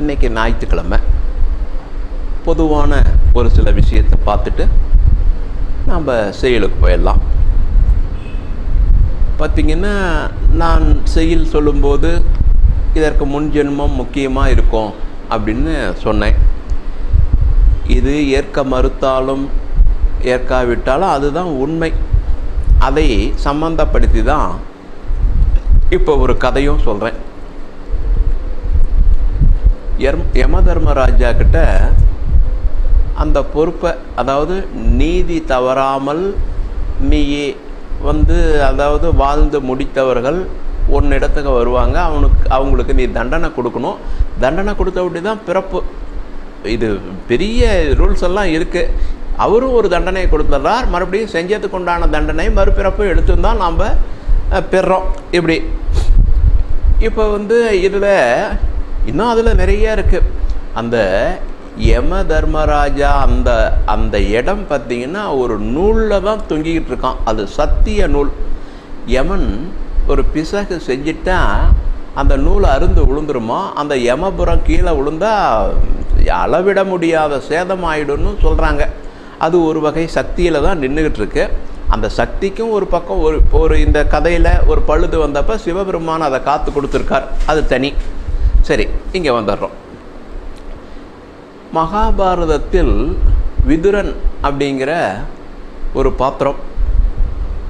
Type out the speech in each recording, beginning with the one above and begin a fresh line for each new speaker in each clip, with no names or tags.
இன்றைக்கி ஞாயிற்றுக்கிழமை. பொதுவான ஒரு சில விஷயத்தை பார்த்துட்டு நாம் செயலுக்கு போயிடலாம். பார்த்திங்கன்னா நான் செயல் சொல்லும்போது இதற்கு முன் ஜென்மம் முக்கியமாக இருக்கும் அப்படின்னு சொன்னேன். இது ஏற்க மறுத்தாலும் ஏற்காவிட்டாலும் அதுதான் உண்மை. அதை சம்மந்தப்படுத்தி தான் இப்போ ஒரு கதையும் சொல்கிறேன் எம் யம தர்மராஜா கிட்ட அந்த பொறுப்பை அதாவது நீதி தவறாமல் நீயே வந்து அதாவது வாழ்ந்து முடித்தவர்கள் ஒன்று இடத்துக்கு வருவாங்க. அவனுக்கு அவங்களுக்கு நீ தண்டனை கொடுக்கணும். தண்டனை கொடுத்த அப்படி தான் பிறப்பு. இது பெரிய ரூல்ஸ் எல்லாம் இருக்குது அவரும் ஒரு தண்டனையை கொடுத்துட்றார் மறுபடியும் செஞ்சதுக்கு உண்டான தண்டனை மறுபிறப்பு எடுத்துருந்தால் நாம் பெறோம் இப்படி. இப்போ வந்து இதில் இன்னும் அதில் நிறைய இருக்குது அந்த யம தர்மராஜா அந்த அந்த இடம் பார்த்திங்கன்னா ஒரு நூலில் தான் தொங்கிக்கிட்டு இருக்கான். அது சத்திய நூல். யமன் ஒரு பிசகு செஞ்சிட்டா அந்த நூலை அருந்து விழுந்துருமா அந்த யமபுரம் கீழே விழுந்தா அளவிட முடியாத சேதம் ஆயிடும்னு சொல்கிறாங்க அது ஒரு வகை சக்தியில் தான் நின்றுக்கிட்டு இருக்கு. அந்த சக்திக்கும் ஒரு பக்கம் ஒரு ஒரு இந்த கதையில் ஒரு பழுது வந்தப்போ சிவபெருமான் அதை காத்து கொடுத்துருக்கார். அது தனி. சரி இங்கே வந்துடுறோம் மகாபாரதத்தில் விதுரன் அப்படிங்கிற ஒரு பாத்திரம்.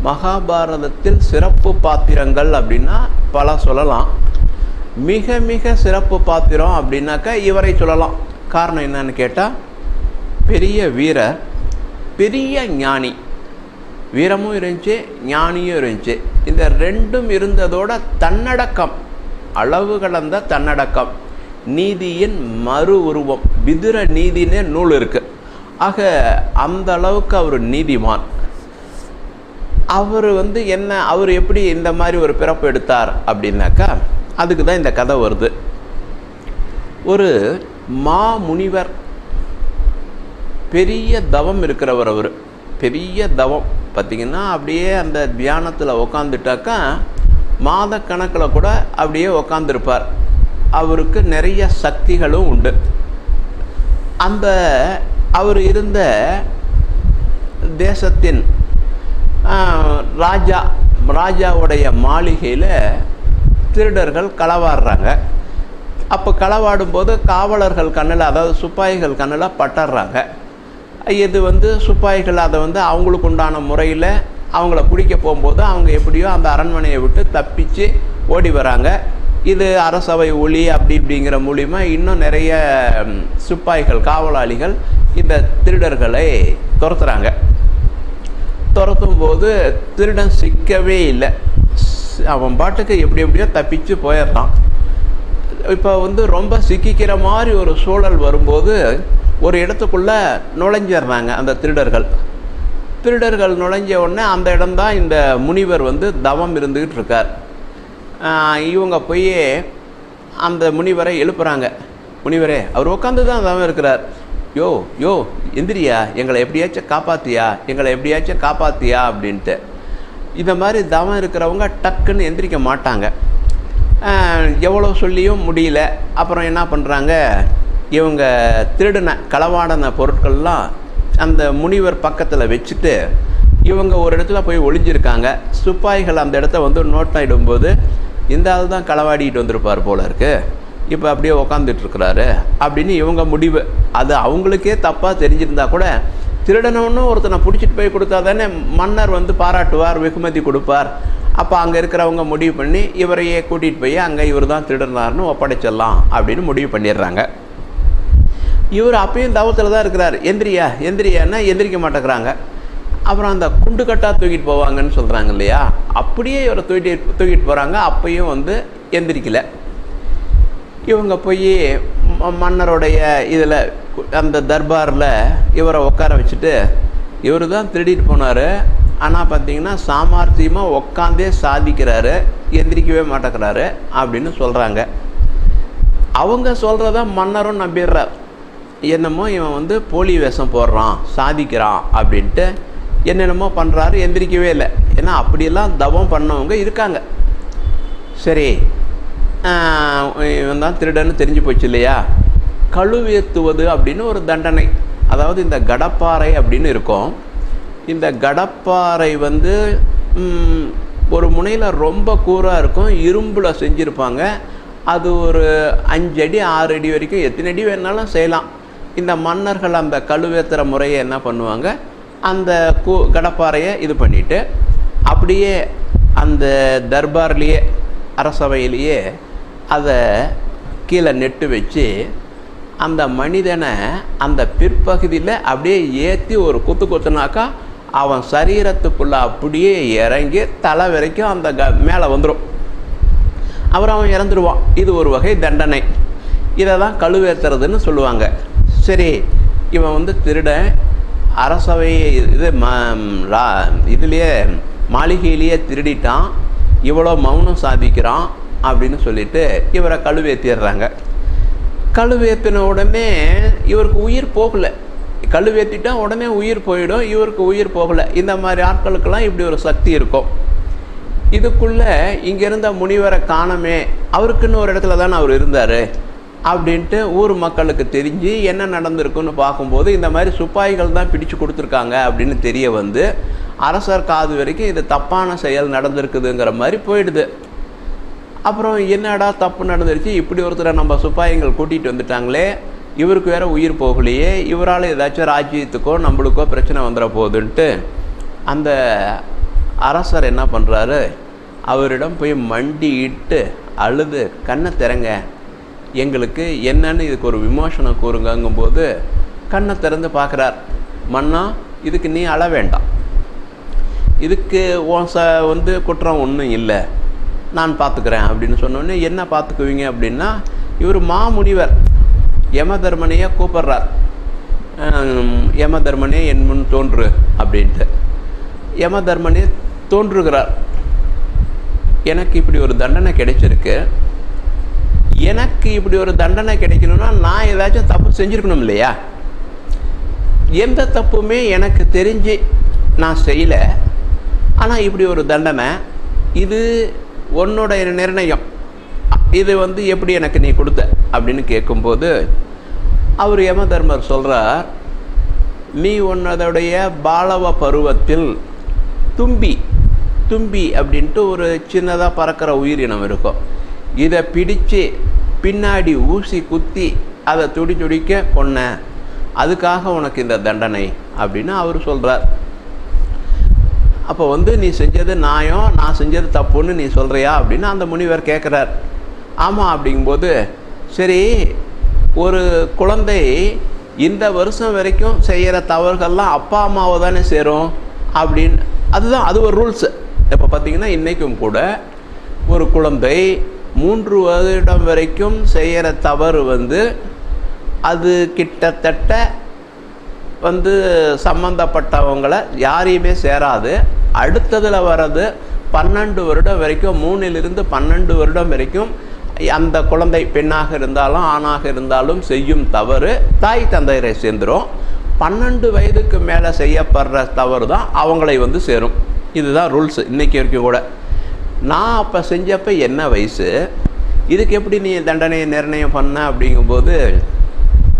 மகாபாரதத்தில் சிறப்பு பாத்திரங்கள் அப்படின்னா பல சொல்லலாம். மிக மிக சிறப்பு பாத்திரம் அப்படின்னாக்கா இவரை சொல்லலாம். காரணம் என்னன்னு கேட்டால் பெரிய வீரர் பெரிய ஞானி. வீரமும் இருந்துச்சு ஞானியும் இருந்துச்சு. இந்த ரெண்டும் இருந்ததோட தன்னடக்கம். அளவு கலந்த தன்னடக்கம் நீதியின் மறு உருவம். விதுர நீதினே நூல் இருக்குது ஆக அந்த அளவுக்கு அவர் நீதிமான். அவர் வந்து என்ன அவர் எப்படி இந்த மாதிரி ஒரு பிறப்பு எடுத்தார் அப்படின்னாக்கா அதுக்கு தான் இந்த கதை வருது. ஒரு மா முனிவர் பெரிய தவம் இருக்கிறவர் அவர். பெரிய தவம். பார்த்திங்கன்னா அப்படியே அந்த தியானத்தில் உக்காந்துட்டாக்கா மாத கணக்கில் கூட அப்படியே உக்காந்துருப்பார். அவருக்கு நிறைய சக்திகளும் உண்டு. அந்த அவர் இருந்த தேசத்தின் ராஜா ராஜாவுடைய மாளிகையில் திருடர்கள் களவாடுறாங்க. அப்போ களவாடும்போது காவலர்கள் கண்ணில் அதாவது சிப்பாய்கள் கண்ணில் பட்டுறாங்க இது வந்து சிப்பாய்கள் அதை வந்து அவங்களுக்கு உண்டான முறையில் அவங்கள பிடிக்க போகும்போது அவங்க எப்படியோ அந்த அரண்மனையை விட்டு தப்பிச்சு ஓடி வராங்க. இது அரசவை ஒளி அப்படி இப்படிங்கிற மூலிமா இன்னும் நிறைய சிப்பாய்கள் காவலாளிகள் இந்த திருடர்களை துரத்துகிறாங்க துரத்தும் போது திருடன் சிக்கவே இல்லை. அவன் பாட்டுக்கு எப்படி எப்படியோ தப்பிச்சு போயிடுறான். இப்போ வந்து ரொம்ப சிக்கிக்கிற மாதிரி ஒரு சூழல் வரும்போது ஒரு இடத்துக்குள்ளே நுழைஞ்சிடுறாங்க அந்த திருடர்கள். திருடர்கள் நுழைஞ்ச உடனே அந்த இடம்தான் இந்த முனிவர் வந்து தவம் இருந்துக்கிட்டு இருக்கார் இவங்க போய் அந்த முனிவரை எழுப்புறாங்க. முனிவரே அவர் உட்காந்து தான் தவம் இருக்கிறார். யோ யோ எந்திரியா எங்களை எப்படியாச்சும் காப்பாத்தியா எங்களை எப்படியாச்சும் காப்பாத்தியா அப்படின்ட்டு. இந்த மாதிரி தவம் இருக்கிறவங்க டக்குன்னு எந்திரிக்க மாட்டாங்க. எவ்வளோ சொல்லியும் முடியல. அப்புறம் என்ன பண்ணுறாங்க இவங்க திருடின களவாடின பொருட்கள்லாம் அந்த முனிவர் பக்கத்தில் வச்சுட்டு இவங்க ஒரு இடத்துல போய் ஒளிஞ்சிருக்காங்க. சிப்பாய்கள் அந்த இடத்த வந்து நோட்டாயிடும்போது இந்த ஆள் தான் களவாடிக்கிட்டு வந்திருப்பார் போல இருக்குது இப்போ அப்படியே உக்காந்துட்டுருக்கிறாரு அப்படின்னு இவங்க முடிவு. அது அவங்களுக்கே தப்பாக தெரிஞ்சிருந்தா கூட திருடனவனும் ஒருத்தனை பிடிச்சிட்டு போய் கொடுத்தா தானே மன்னர் வந்து பாராட்டுவார் வெகுமதி கொடுப்பார். அப்போ அங்கே இருக்கிறவங்க முடிவு பண்ணி இவரையே கூட்டிகிட்டு போய் அங்கே இவர் தான் திருடனார்னு ஒப்படைச்சிடலாம் அப்படின்னு முடிவு பண்ணிடுறாங்க. இவர் அப்பயும் தவத்தில் தான் இருக்கிறார். எந்திரியா? எந்திரியான்னா எந்திரிக்க மாட்டேங்கிறாங்க. அப்புறம் அந்த குண்டு கட்டாக தூக்கிட்டு போவாங்கன்னு சொல்கிறாங்க இல்லையா? அப்படியே இவரை தூக்கிட்டு தூக்கிட்டு போகிறாங்க அப்பையும் வந்து எந்திரிக்கல. இவங்க போய் மன்னருடைய இதில் அந்த தர்பாரில் இவரை உட்கார வச்சுட்டு இவர் தான் திருடிட்டு போனார். ஆனால் பார்த்தீங்கன்னா சாமர்த்தியமாக உட்காந்தே சாதிக்கிறாரு. எந்திரிக்கவே மாட்டேங்கிறாரு அப்படின்னு சொல்கிறாங்க அவங்க சொல்கிறத மன்னரும் நம்பிடுறார். என்னமோ இவன் வந்து போலி வேஷம் போடுறான் சாதிக்கிறான் அப்படின்ட்டு என்னென்னமோ பண்ணுறாரு எந்திரிக்கவே இல்லை. ஏன்னா அப்படியெல்லாம் தவம் பண்ணவங்க இருக்காங்க. சரி இவன் தான் திருடன்னு தெரிஞ்சு போச்சு இல்லையா? கழுவேத்துவது அப்படின்னு ஒரு தண்டனை. அதாவது இந்த கடப்பாறை அப்படின்னு இருக்கும். இந்த கடப்பாறை வந்து ஒரு முனையில் ரொம்ப கூராக இருக்கும் இரும்பில் செஞ்சுருப்பாங்க. அது ஒரு அஞ்சடி ஆறு அடி வரைக்கும் எத்தனை அடி வேணாலும் செய்யலாம். இந்த மன்னர்கள் அந்த கழுவேத்துற முறையை என்ன பண்ணுவாங்க? அந்த கூ கடப்பாறையை இது பண்ணிவிட்டு அப்படியே அந்த தர்பார்லேயே அரசவையிலேயே அதை கீழே நெட்டு வச்சு அந்த மனிதனை அந்த பிற்பகுதியில் அப்படியே ஏற்றி ஒரு குத்து குத்துனாக்கா அவன் சரீரத்துக்குள்ளே அப்படியே இறங்கி தலை வரைக்கும் அந்த க மேலே வந்துடும் அப்புறம் அவன் இறந்துடுவான் இது ஒரு வகை தண்டனை. இதை தான் கழுவேத்துறதுன்னு சொல்லுவாங்க. சரி இவன் வந்து திருடன். அரசவை இது ம இதுலேயே மாளிகையிலேயே திருடிட்டான். இவ்வளோ மௌனம் சாதிக்கிறான் அப்படின்னு சொல்லிட்டு இவரை கழுவேற்றிடுறாங்க கழுவேற்றின உடனே இவருக்கு உயிர் போகலை. கழுவேற்றிட்டா உடனே உயிர் போயிடும் இவருக்கு உயிர் போகலை. இந்த மாதிரி ஆட்களுக்கெல்லாம் இப்படி ஒரு சக்தி இருக்கும். இதுக்குள்ளே இங்கே இருந்த முனிவரை காணமே. அவருக்குன்னு ஒரு இடத்துல தானே அவர் இருந்தார். அப்படின்ட்டு ஊர் மக்களுக்கு தெரிஞ்சு என்ன நடந்திருக்குன்னு பார்க்கும்போது இந்த மாதிரி சிப்பாய்கள் தான் பிடிச்சு கொடுத்துருக்காங்க அப்படின்னு தெரிய வந்து அரசர் காது வரைக்கும் இது தப்பான செயல் நடந்திருக்குதுங்கிற மாதிரி போயிடுது. அப்புறம் என்னடா தப்பு நடந்துருச்சு? இப்படி ஒருத்தரை நம்ம சிப்பாய்கள் கூட்டிகிட்டு வந்துட்டாங்களே இவருக்கு வேற உயிர் போகலையே இவரால் ஏதாச்சும் ராஜ்யத்துக்கோ நம்மளுக்கோ பிரச்சனை வந்துட போகுதுன்ட்டு அந்த அரசர் என்ன பண்ணுறாரு அவரிடம் போய் மண்டியிட்டு அழுது கண்ணை திறங்க எங்களுக்கு என்னன்னு இதுக்கு ஒரு விமோசனம் கூறுங்கங்கும்போது கண்ணை திறந்து பார்க்குறார். மன்னா இதுக்கு நீ அழ வேண்டாம். இதுக்கு ச வந்து குற்றம் ஒன்றும் இல்லை. நான் பார்த்துக்கிறேன். அப்படின்னு சொன்னோடனே என்ன பார்த்துக்குவீங்க? அப்படின்னா இவர் மாமுனிவர் யமதர்மனையே கூப்பிட்றார். யம தர்மனே என் முன் தோன்று. அப்படின்ட்டு. யமதர்மனே தோன்றுகிறார். எனக்கு இப்படி ஒரு தண்டனை கிடைச்சிருக்கு. எனக்கு இப்படி ஒரு தண்டனை கிடைக்கணும்னா நான் ஏதாச்சும் தப்பு செஞ்சுருக்கணும் இல்லையா? எந்த தப்புமே எனக்கு தெரிஞ்சு நான் செய்யலை. ஆனால் இப்படி ஒரு தண்டனை இது உன்னோடைய நிர்ணயம். இது வந்து எப்படி எனக்கு நீ கொடுத்த? அப்படின்னு கேட்கும்போது அவர் யமதர்மர் சொல்கிறார் நீ உன்னதுடைய பாலவ பருவத்தில் தும்பி தும்பி அப்படின்ட்டு ஒரு சின்னதாக பறக்கிற உயிரினம் இருக்கும். இதை பிடிச்சு பின்னாடி ஊசி குத்தி அதை துடி துடிக்க கொன்ன. அதுக்காக உனக்கு இந்த தண்டனை அப்படின்னு அவர் சொல்கிறார் அப்போ வந்து நீ செஞ்சது நாயம் நான் செஞ்சது தப்புன்னு நீ சொல்கிறியா அப்படின்னு அந்த முனிவர் கேட்குறார் ஆமாம் அப்படிங்கும்போது சரி ஒரு குழந்தை இந்த வருஷம் வரைக்கும் செய்கிற தவறுகள்லாம் அப்பா அம்மாவை தானே சேரும் அப்படின்னு. அதுதான் அது ஒரு ரூல்ஸு. இப்போ பார்த்திங்கன்னா இன்றைக்கும் கூட ஒரு குழந்தை மூன்று வருடம் வரைக்கும் செய்கிற தவறு வந்து அது கிட்டத்தட்ட வந்து சம்மந்தப்பட்டவங்கள யாரையுமே சேராது. அடுத்ததில் வர்றது பன்னெண்டு வருடம் வரைக்கும் மூணிலிருந்து பன்னெண்டு வருடம் வரைக்கும் அந்த குழந்தை பெண்ணாக இருந்தாலும் ஆணாக இருந்தாலும் செய்யும் தவறு. தாய் தந்தையரை சேர்ந்துரும். பன்னெண்டு வயதுக்கு மேலே செய்யப்படுற தவறு தான் அவங்களை வந்து சேரும். இதுதான் ரூல்ஸ் இன்றைக்கி வரைக்கும் கூட. நான் அப்போ செஞ்சப்ப என்ன வயசு? இதுக்கு எப்படி நீ தண்டனையை நிர்ணயம் பண்ண? அப்படிங்கும்போது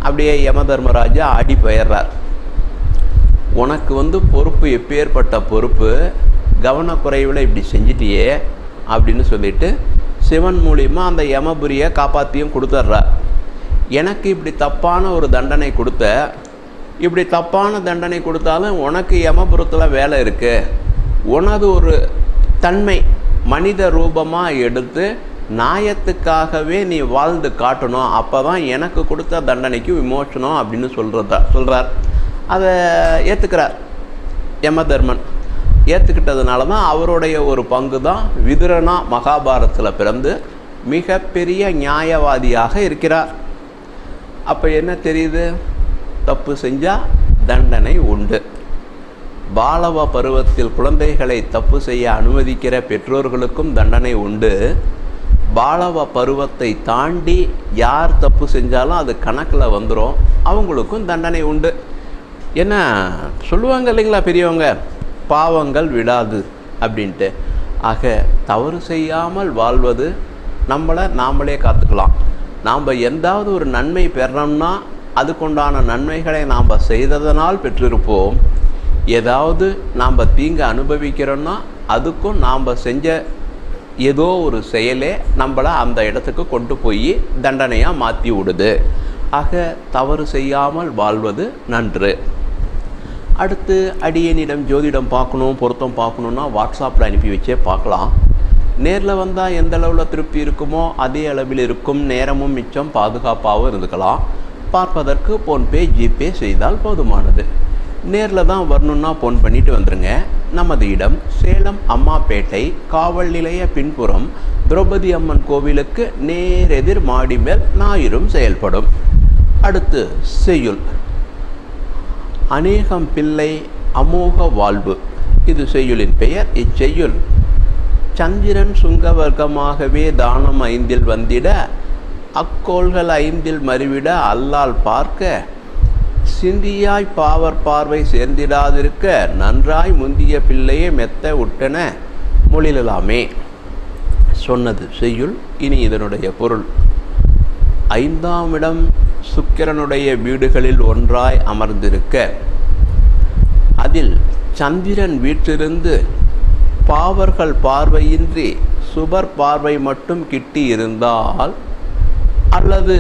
அப்படியே யமதர்மராஜா ஆடி போயிடுறார் உனக்கு வந்து பொறுப்பு எப்பேற்பட்ட பொறுப்பு? கவனக்குறைவில் இப்படி செஞ்சிட்டியே? அப்படின்னு சொல்லிட்டு சிவன் மூலியமாக அந்த யமபுரியை காப்பாற்றியும் கொடுத்துட்றார் எனக்கு இப்படி தப்பான ஒரு தண்டனை கொடுத்த இப்படி தப்பான தண்டனை கொடுத்தாலும் உனக்கு யமபுரத்தில் வேலை இருக்குது உனது ஒரு தன்மை மனித ரூபமாக எடுத்து நியாயத்துக்காகவே நீ வாழ்ந்து காட்டணும். அப்போ தான் எனக்கு கொடுத்த தண்டனைக்கு விமோசனம் அப்படின்னு சொல்கிறதா சொல்கிறார் அதை ஏற்றுக்கிறார் யமதர்மன் ஏற்றுக்கிட்டதுனால தான் அவருடைய ஒரு பங்கு தான் விதுரனா மகாபாரதத்தில் பிறந்து மிகப்பெரிய நியாயவாதியாக இருக்கிறார். அப்போ என்ன தெரியுது? தப்பு செஞ்சால் தண்டனை உண்டு. பாலவ பருவத்தில் குழந்தைகளை தப்பு செய்ய அனுமதிக்கிற பெற்றோர்களுக்கும் தண்டனை உண்டு. பாலவ பருவத்தை தாண்டி யார் தப்பு செஞ்சாலும் அது கணக்கில் வந்துடும் அவங்களுக்கும் தண்டனை உண்டு. என்ன சொல்லுவாங்க இல்லைங்களா பெரியவங்க? பாவங்கள் விடாது அப்படின்ட்டு. ஆக தவறு செய்யாமல் வாழ்வது நம்மளை நாமளே காத்துக்கலாம். நாம் எந்தாவது ஒரு நன்மை பெறணும்னா அதுக்குண்டான நன்மைகளை நாம் செய்ததனால் பெற்றிருப்போம். ஏதாவது நாம் தீங்கு அனுபவிக்கிறோன்னா அதுக்கும் நாம் செஞ்ச ஏதோ ஒரு செயலே நம்மளை அந்த இடத்துக்கு கொண்டு போய் தண்டனையாக மாற்றி விடுது. ஆக தவறு செய்யாமல் வாழ்வது நன்று. அடுத்து அடியனிடம் ஜோதிடம் பார்க்கணும் பொருத்தம் பார்க்கணுன்னா வாட்ஸ்அப்பில் அனுப்பி வச்சே பார்க்கலாம். நேரில் வந்தால் எந்த அளவில் திருப்தி இருக்குமோ அதே அளவில் இருக்கும் நேரமும் மிச்சம் பாதுகாப்பாகவும் இருந்துக்கலாம். பார்ப்பதற்கு ஃபோன்பே ஜிபே செய்தால் போதுமானது. நேரில் தான் வரணுன்னா ஃபோன் பண்ணிட்டு வந்துருங்க. நமது இடம் சேலம் அம்மாப்பேட்டை காவல் நிலைய பின்புறம் திரௌபதி அம்மன் கோவிலுக்கு நேரெதிர் மாடி மேல் ஞாயிறும் செயல்படும். அடுத்து செய்யுள். அநேகம் பிள்ளை அமோக வாழ்வு. இது செய்யுளின் பெயர். இச்செய்யுள். சந்திரன் சுங்கவர்க்கமாகவே தானம் ஐந்தில் வந்திட அக்கோள்கள் ஐந்தில் மறிவிட அல்லால் பார்க்க சிந்தியாய் பாவர் பார்வை சேர்ந்திடாதிருக்க நன்றாய் முந்திய பிள்ளையே மெத்த உட்டென மொழிலாமே சொன்னது செய்யுள் இனி இதனுடைய பொருள். ஐந்தாம் இடம் சுக்கிரனுடைய வீடுகளில் ஒன்றாய் அமர்ந்திருக்க. அதில் சந்திரன் வீற்றிருந்து பாவர்கள் பார்வையின்றி சுபர் பார்வை மட்டும் கிட்டி இருந்தால் அல்லது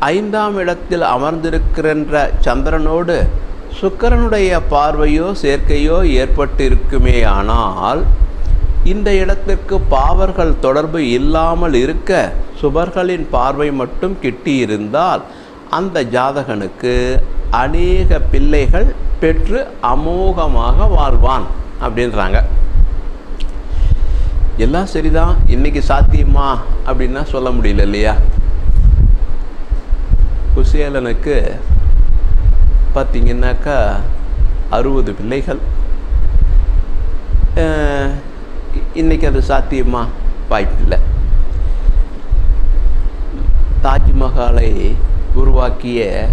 ஐந்தாம் இடத்தில் அமர்ந்திருக்கின்ற சந்திரனோடு சுக்கரனுடைய பார்வையோ சேர்க்கையோ ஏற்பட்டிருக்குமேயானால் இந்த இடத்திற்கு பாவர்கள் தொடர்பு இல்லாமல் இருக்க சுபர்களின் பார்வை மட்டும் கிட்டியிருந்தால் அந்த ஜாதகனுக்கு அநேக பிள்ளைகள் பெற்று அமோகமாக வாழ்வான் அப்படின்றாங்க. எல்லாம் சரிதான் இன்னைக்கு சாத்தியமா? அப்படின்னா சொல்ல முடியல இல்லையா? குசேலனுக்கு பார்த்தீங்கன்னாக்கா அறுபது பிள்ளைகள். இன்றைக்கி இன்னைக்கு அது சாத்தியமாக வாய்ப்பில்லை தாஜ்மஹாலை உருவாக்கிய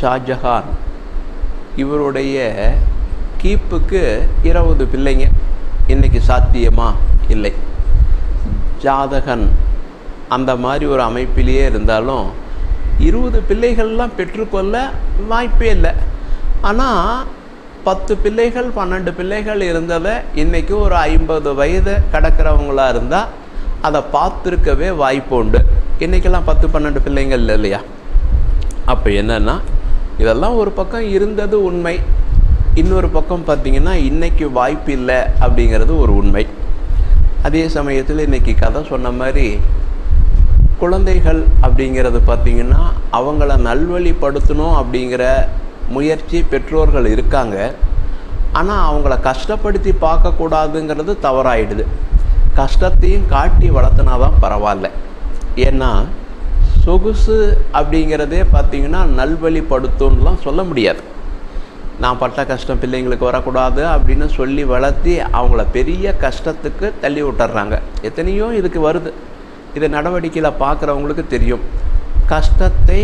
ஷாஜஹான் இவருடைய கீப்புக்கு இருபது பிள்ளைங்க. இன்னைக்கு சாத்தியமா? இல்லை. ஜாதகன் அந்த மாதிரி ஒரு அமைப்பிலேயே இருந்தாலும் இருபது பிள்ளைகள்லாம் பெற்றுக்கொள்ள வாய்ப்பே இல்லை. ஆனால் பத்து பிள்ளைகள் பன்னெண்டு பிள்ளைகள் இருந்ததை இன்றைக்கி ஒரு ஐம்பது வயது கடக்கிறவங்களாக இருந்தால் அதை பார்த்துருக்கவே வாய்ப்பு உண்டு. இன்றைக்கெல்லாம் பத்து பன்னெண்டு பிள்ளைங்கள் இல்லை இல்லையா? அப்போ என்னென்னா இதெல்லாம் ஒரு பக்கம் இருந்தது உண்மை. இன்னொரு பக்கம் பார்த்திங்கன்னா இன்றைக்கி வாய்ப்பு இல்லை அப்படிங்கிறது ஒரு உண்மை. அதே சமயத்தில் இன்னைக்கு கதை சொன்ன மாதிரி குழந்தைகள் அப்படிங்கிறது பார்த்திங்கன்னா அவங்கள நல்வழிப்படுத்தணும் அப்படிங்கிற முயற்சி பெற்றோர்கள் இருக்காங்க. ஆனால் அவங்கள கஷ்டப்படுத்தி பார்க்கக்கூடாதுங்கிறது தவறாயிடுது. கஷ்டத்தையும் காட்டி வளர்த்துனா தான் பரவாயில்ல. ஏன்னா சொகுசு அப்படிங்கிறதே பார்த்தீங்கன்னா நல்வழிப்படுத்தும்லாம் சொல்ல முடியாது. நான் பட்ட கஷ்டம் பிள்ளைங்களுக்கு வரக்கூடாது அப்படின்னு சொல்லி வளர்த்தி அவங்கள பெரிய கஷ்டத்துக்கு தள்ளி விட்டுறாங்க. எத்தனையோ இதுக்கு வருது. இது நடவடிக்கையில் பார்க்குறவங்களுக்கு தெரியும். கஷ்டத்தை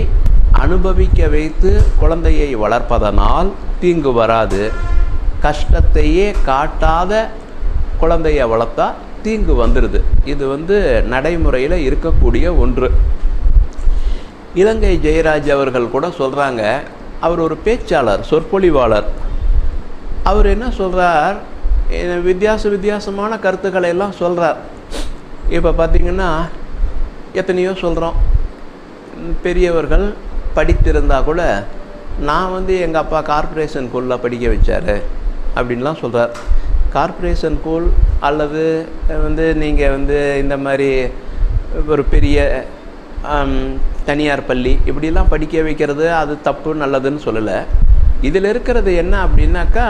அனுபவிக்க வைத்து குழந்தையை வளர்ப்பதனால் தீங்கு வராது. கஷ்டத்தையே காட்டாத குழந்தைய வளர்த்தா தீங்கு வந்துடுது இது வந்து நடைமுறையில் இருக்கக்கூடிய ஒன்று. இலங்கை ஜெயராஜ் அவர்கள் கூட சொல்கிறாங்க அவர் ஒரு பேச்சாளர் சொற்பொழிவாளர். அவர் என்ன சொல்கிறார் வித்தியாச வித்தியாசமான கருத்துக்களை எல்லாம் சொல்கிறார் இப்போ பார்த்திங்கன்னா எத்தனையோ சொல்கிறோம் பெரியவர்கள் படித்திருந்தா கூட நான் வந்து எங்கள் அப்பா கார்ப்பரேஷன் ஸ்கூலில் படிக்க வச்சார் அப்படின்லாம் சொல்கிறார் கார்ப்பரேஷன் ஸ்கூல் அல்லது வந்து நீங்கள் வந்து இந்த மாதிரி ஒரு பெரிய தனியார் பள்ளி இப்படிலாம் படிக்க வைக்கிறது அது தப்பு நல்லதுன்னு சொல்லலை. இதில் இருக்கிறது என்ன அப்படின்னாக்கா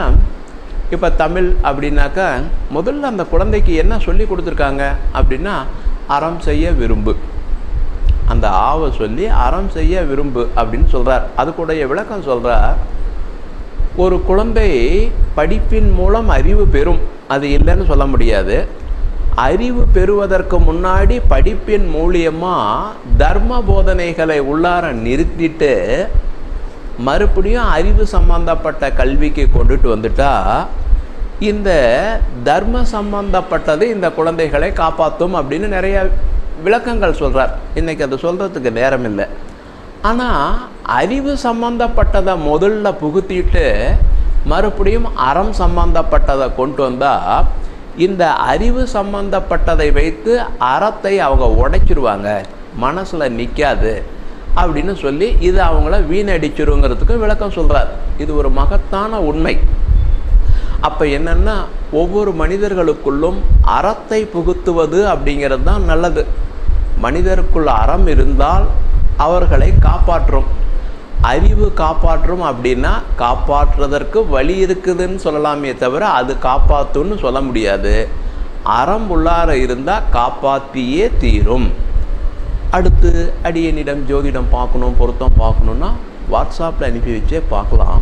இப்போ தமிழ் அப்படின்னாக்கா முதல்ல அந்த குழந்தைக்கு என்ன சொல்லி கொடுத்துருக்காங்க அப்படின்னா அறம் செய்ய விரும்பு. அந்த ஆவை சொல்லி அறம் செய்ய விரும்பு அப்படின்னு சொல்கிறார் அதுக்குடைய விளக்கம் சொல்கிறார் ஒரு குழந்தை படிப்பின் மூலம் அறிவு பெறும். அது இல்லைன்னு சொல்ல முடியாது. அறிவு பெறுவதற்கு முன்னாடி படிப்பின் மூலியமாக தர்ம போதனைகளை உள்ளார நிறுத்திட்டு மறுபடியும் அறிவு சம்பந்தப்பட்ட கல்விக்கு கொண்டுட்டு வந்துட்டா இந்த தர்ம சம்பந்தப்பட்டது இந்த குழந்தைகளை காப்பாற்றும் அப்படின்னு நிறைய விளக்கங்கள் சொல்கிறார் இன்றைக்கி அது சொல்கிறதுக்கு நேரம் இல்லை ஆனால் அறிவு சம்பந்தப்பட்டதை முதல்ல புகுத்திட்டு மறுபடியும் அறம் சம்பந்தப்பட்டதை கொண்டு வந்தால் இந்த அறிவு சம்பந்தப்பட்டதை வைத்து அறத்தை அவங்க உடைச்சிருவாங்க. மனசில் நிற்காது அப்படின்னு சொல்லி இது அவங்கள வீணடிச்சிருங்கிறதுக்கு விளக்கம் சொல்கிறார் இது ஒரு மகத்தான உண்மை. அப்போ என்னென்னா ஒவ்வொரு மனிதர்களுக்குள்ளும் அறத்தை புகுத்துவது அப்படிங்கிறது தான் நல்லது. மனிதருக்குள்ள அறம் இருந்தால் அவர்களை காப்பாற்றும். அறிவு காப்பாற்றும் அப்படின்னா காப்பாற்றுவதற்கு வழி இருக்குதுன்னு சொல்லலாமே தவிர அது காப்பாற்றுன்னு சொல்ல முடியாது. அறம் உள்ளார இருந்தால் காப்பாற்றியே தீரும். அடுத்து அடியனிடம் ஜோதிடம் பார்க்கணும் பொருத்தம் பார்க்கணுன்னா வாட்ஸ்அப்பில் அனுப்பி வச்சே பார்க்கலாம்.